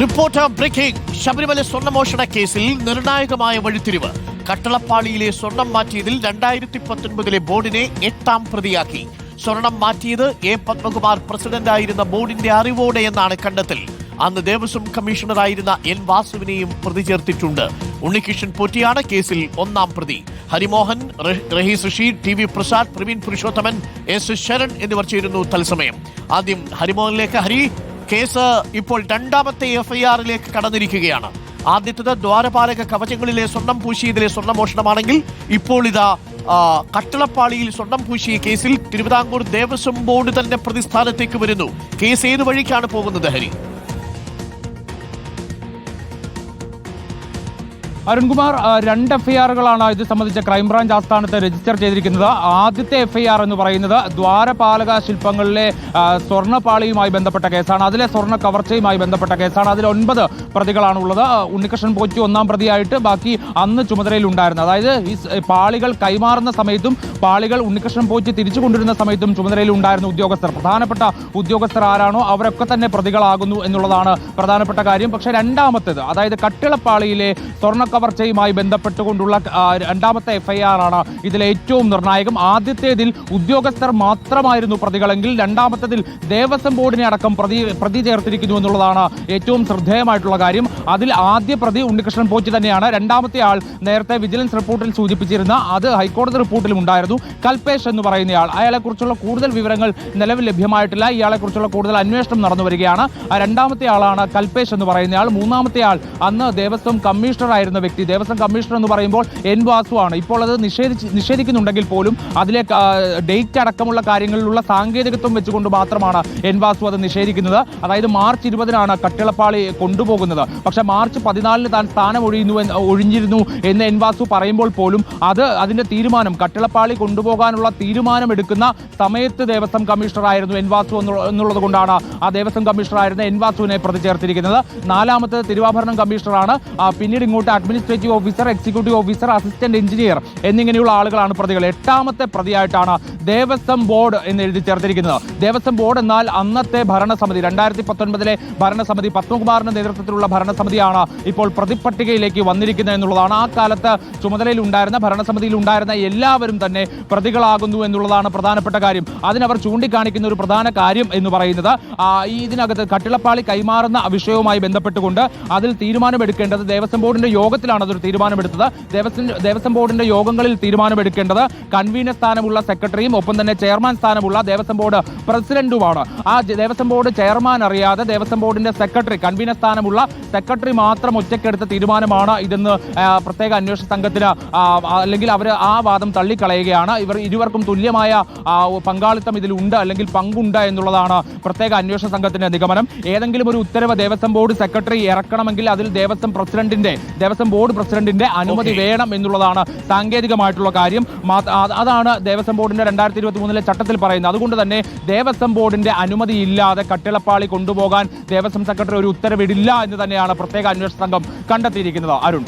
Reporter breaking. Sabarimala സ്വർണമോഷണ കേസിൽ നിർണായകമായ വഴിത്തിരിവ്. കട്ടളപ്പാളിയിലെ സ്വർണം മാറ്റിയതിൽ രണ്ടായിരത്തി പത്തൊൻപതിലെ ബോർഡിനെ എട്ടാം പ്രതിയാക്കി. സ്വർണം മാറ്റിയത് എ പത്മകുമാർ പ്രസിഡന്റായിരുന്ന ബോർഡിന്റെ അറിവോടെ എന്നാണ് കണ്ടെത്തൽ. അന്ന് ദേവസ്വം കമ്മീഷണറായിരുന്ന എൻ വാസുവിനെയും പ്രതി ചേർത്തിട്ടുണ്ട് ഉണ്ണികൃഷ്ണൻ പോറ്റിയാണ് കേസിൽ ഒന്നാം പ്രതി. Harimohan Rahi Rasheed T V Prasad Praveen Purushothaman S Sharan എന്നിവർ ചേരുന്നു തത്സമയം. ആദ്യം ഹരിമോഹനിലേക്ക്. ഹരി കേസ് ഇപ്പോൾ രണ്ടാമത്തെ എഫ്ഐആറിലേക്ക് കടന്നിരിക്കുകയാണ്. ആദ്യത്തത് ദ്വാരപാലക കവചങ്ങളിലെ സ്വർണം പൂശിയതിലെ സ്വർണമോഷണമാണെങ്കിൽ ഇപ്പോൾ ഇതാ കട്ടളപ്പാളിയിൽ സ്വർണം പൂശിയ കേസിൽ തിരുവിതാംകൂർ ദേവസ്വം ബോർഡ് തന്നെ പ്രതിസ്ഥാനത്തേക്ക് വരുന്നു. കേസ് ഏത് വഴിക്കാണ് പോകുന്നത് ഹരി? അരുൺകുമാർ രണ്ട് എഫ്ഐആറുകളാണ് ഇത് സംബന്ധിച്ച ക്രൈംബ്രാഞ്ച് ആസ്ഥാനത്ത് രജിസ്റ്റർ ചെയ്തിരിക്കുന്നത്. ആദ്യത്തെ എഫ്ഐആർ എന്ന് പറയുന്നത് ദ്വാരപാലക ശില്പങ്ങളിലെ സ്വർണപാളിയുമായി ബന്ധപ്പെട്ട കേസാണ്. അതിലെ സ്വർണ കവർച്ചയുമായി ബന്ധപ്പെട്ട കേസാണ്. അതിൽ ഒൻപത് പ്രതികളാണ് ഉള്ളത് ഉണ്ണികൃഷ്ണൻ പോറ്റി ഒന്നാം പ്രതിയായിട്ട് ബാക്കി അന്ന് ചുമതലയിലുണ്ടായിരുന്നു അതായത് ഈ പാളികൾ കൈമാറുന്ന സമയത്തും പാളികൾ ഉണ്ണികൃഷ്ണൻ പോറ്റി തിരിച്ചു കൊണ്ടിരുന്ന സമയത്തും ചുമതലയിൽ ഉണ്ടായിരുന്ന ഉദ്യോഗസ്ഥർ. പ്രധാനപ്പെട്ട ഉദ്യോഗസ്ഥർ ആരാണോ അവരൊക്കെ തന്നെ പ്രതികളാകുന്നു എന്നുള്ളതാണ് പ്രധാനപ്പെട്ട കാര്യം. പക്ഷേ രണ്ടാമത്തേത് അതായത് കട്ടിളപ്പാളിയിലെ സ്വർണ കവർച്ചയുമായി ബന്ധപ്പെട്ടുകൊണ്ടുള്ള രണ്ടാമത്തെ എഫ്ഐആർ ആണ് ഇതിൽ ഏറ്റവും നിർണായകം. ആദ്യത്തേതിൽ ഉദ്യോഗസ്ഥർ മാത്രമായിരുന്നു പ്രതികളെങ്കിൽ രണ്ടാമത്തേതിൽ ദേവസ്വം ബോർഡിനെ അടക്കം പ്രതി പ്രതി ചേർത്തിരിക്കുന്നു എന്നുള്ളതാണ് ഏറ്റവും ശ്രദ്ധേയമായിട്ടുള്ള കാര്യം. അതിൽ ആദ്യ പ്രതി ഉണ്ണികൃഷ്ണൻ പോറ്റി തന്നെയാണ്. രണ്ടാമത്തെ ആൾ നേരത്തെ വിജിലൻസ് റിപ്പോർട്ടിൽ സൂചിപ്പിച്ചിരുന്ന അത് ഹൈക്കോടതി റിപ്പോർട്ടിലും ഉണ്ടായിരുന്നു. കൽപേഷ് എന്ന് പറയുന്നയാൾ. അയാളെക്കുറിച്ചുള്ള കൂടുതൽ വിവരങ്ങൾ നിലവിൽ ലഭ്യമായിട്ടില്ല. ഇയാളെക്കുറിച്ചുള്ള കൂടുതൽ അന്വേഷണം നടന്നു വരികയാണ്. രണ്ടാമത്തെ ആളാണ് കൽപേഷ് എന്ന് പറയുന്നയാൾ. മൂന്നാമത്തെ ആൾ അന്ന് ദേവസ്വം കമ്മീഷണർ ആയിരുന്ന വ്യക്തി ദേവസ്വം കമ്മീഷണർ എന്ന് പറയുമ്പോൾ എൻ വാസു ആണ് ഇപ്പോൾ അത് നിഷേധിച്ച് നിഷേധിക്കുന്നുണ്ടെങ്കിൽ പോലും അതിലെ ഡേറ്റ് അടക്കമുള്ള കാര്യങ്ങളിലുള്ള സാങ്കേതികത്വം വെച്ചുകൊണ്ട് മാത്രമാണ് എൻ വാസു അത് നിഷേധിക്കുന്നത്. അതായത് മാർച്ച് ഇരുപതിനാണ് കട്ടിളപ്പാളി കൊണ്ടുപോകുന്നത്. പക്ഷെ മാർച്ച് പതിനാലിന് താൻ സ്ഥാനം ഒഴിയുന്നു ഒഴിഞ്ഞിരുന്നു എന്ന് എൻ വാസു പറയുമ്പോൾ പോലും അത് അതിന്റെ തീരുമാനം കട്ടിളപ്പാളി കൊണ്ടുപോകാനുള്ള തീരുമാനം എടുക്കുന്ന സമയത്ത് ദേവസ്വം കമ്മീഷണർ ആയിരുന്നു എൻ വാസു എന്നുള്ളത് കൊണ്ടാണ് ആ ദേവസ്വം കമ്മീഷണർ ആയിരുന്ന എൻ വാസുവിനെ പ്രതി ചേർത്തിരിക്കുന്നത്. നാലാമത്തെ തിരുവാഭരണം കമ്മീഷണറാണ്. പിന്നീട് ഇങ്ങോട്ട് administrative officer executive officer assistant engineer എന്നിങ്ങനെയുള്ള ആളുകളാണ് പ്രതികൾ. എട്ടാമത്തെ പ്രതിയായിട്ടാണ് ദേവസ്വം ബോർഡ് എന്ന് എഴുതി ചേർത്തിരിക്കുന്നത്. ദേവസ്വം ബോർഡ് എന്നാൽ അന്നത്തെ ഭരണസമിതി രണ്ടായിരത്തി പത്തൊൻപതിലെ ഭരണസമിതി പത്മകുമാറിന്റെ നേതൃത്വത്തിലുള്ള ഭരണസമിതിയാണ് ഇപ്പോൾ പ്രതിപട്ടികയിലേക്ക് വന്നിരിക്കുന്നത് എന്നുള്ളതാണ്. ആ കാലത്ത് ചുമതലയിൽ ഉണ്ടായിരുന്ന ഭരണസമിതിയിൽ ഉണ്ടായിരുന്ന എല്ലാവരും തന്നെ പ്രതികളാകുന്നു എന്നുള്ളതാണ് പ്രധാനപ്പെട്ട കാര്യം. അതിനവർ ചൂണ്ടിക്കാണിക്കുന്ന ഒരു പ്രധാന കാര്യം എന്ന് പറയുന്നത് ഇതിനകത്ത് കട്ടിളപ്പാളി കൈമാറുന്ന വിഷയവുമായി ബന്ധപ്പെട്ടുകൊണ്ട് അതിൽ തീരുമാനമെടുക്കേണ്ടത് ദേവസ്വം ബോർഡിന്റെ യോഗത്തിലാണ് അതൊരു തീരുമാനമെടുത്തത്. ദേവസ്വം ദേവസ്വം ബോർഡിന്റെ യോഗങ്ങളിൽ തീരുമാനമെടുക്കേണ്ടത് കൺവീനർ സ്ഥാനമുള്ള സെക്രട്ടറിയും ഒപ്പം തന്നെ ചെയർമാൻ സ്ഥാനമുള്ള ദേവസ്വം ബോർഡ് പ്രസിഡന്റുമാണ്. ആ ദേവസ്വം ബോർഡ് ചെയർമാൻ അറിയാതെ ദേവസ്വം ബോർഡിന്റെ സെക്രട്ടറി കൺവീനർ സ്ഥാനമുള്ള സെക്രട്ടറി മാത്രം ഒറ്റയ്ക്കെടുത്ത തീരുമാനമാണ് ഇതെന്ന് പ്രത്യേക അന്വേഷണ സംഘത്തിന് അല്ലെങ്കിൽ അവർ ആ വാദം തള്ളിക്കളയുകയാണ്. ഇവർ ഇരുവർക്കും തുല്യമായ പങ്കാളിത്തം ഇതിലുണ്ട് അല്ലെങ്കിൽ പങ്കുണ്ട് എന്നുള്ളതാണ് പ്രത്യേക അന്വേഷണ സംഘത്തിന്റെ നിഗമനം. ഏതെങ്കിലും ഒരു ഉത്തരവ് ദേവസ്വം ബോർഡ് സെക്രട്ടറി ഇറക്കണമെങ്കിൽ അതിൽ ദേവസ്വം പ്രസിഡന്റിന്റെ ദേവസ്വം ബോർഡ് പ്രസിഡന്റിന്റെ അനുമതി വേണം എന്നുള്ളതാണ് സാങ്കേതികമായിട്ടുള്ള കാര്യം. അതാണ് ദേവസ്വം ബോർഡിന്റെ രണ്ടായിരത്തി ഇരുപത്തി മൂന്നിലെ ചട്ടത്തിൽ പറയുന്നത്. അതുകൊണ്ട് തന്നെ ദേവസ്വം ബോർഡിന്റെ അനുമതി ഇല്ലാതെ കട്ടിളപ്പാളി കൊണ്ടുപോകാൻ ദേവസ്വം സെക്രട്ടറി ഒരു ഉത്തരവിടില്ല എന്ന് തന്നെയാണ് പ്രത്യേക അന്വേഷണ സംഘം കണ്ടെത്തിയിരിക്കുന്നത്. അരുൺ.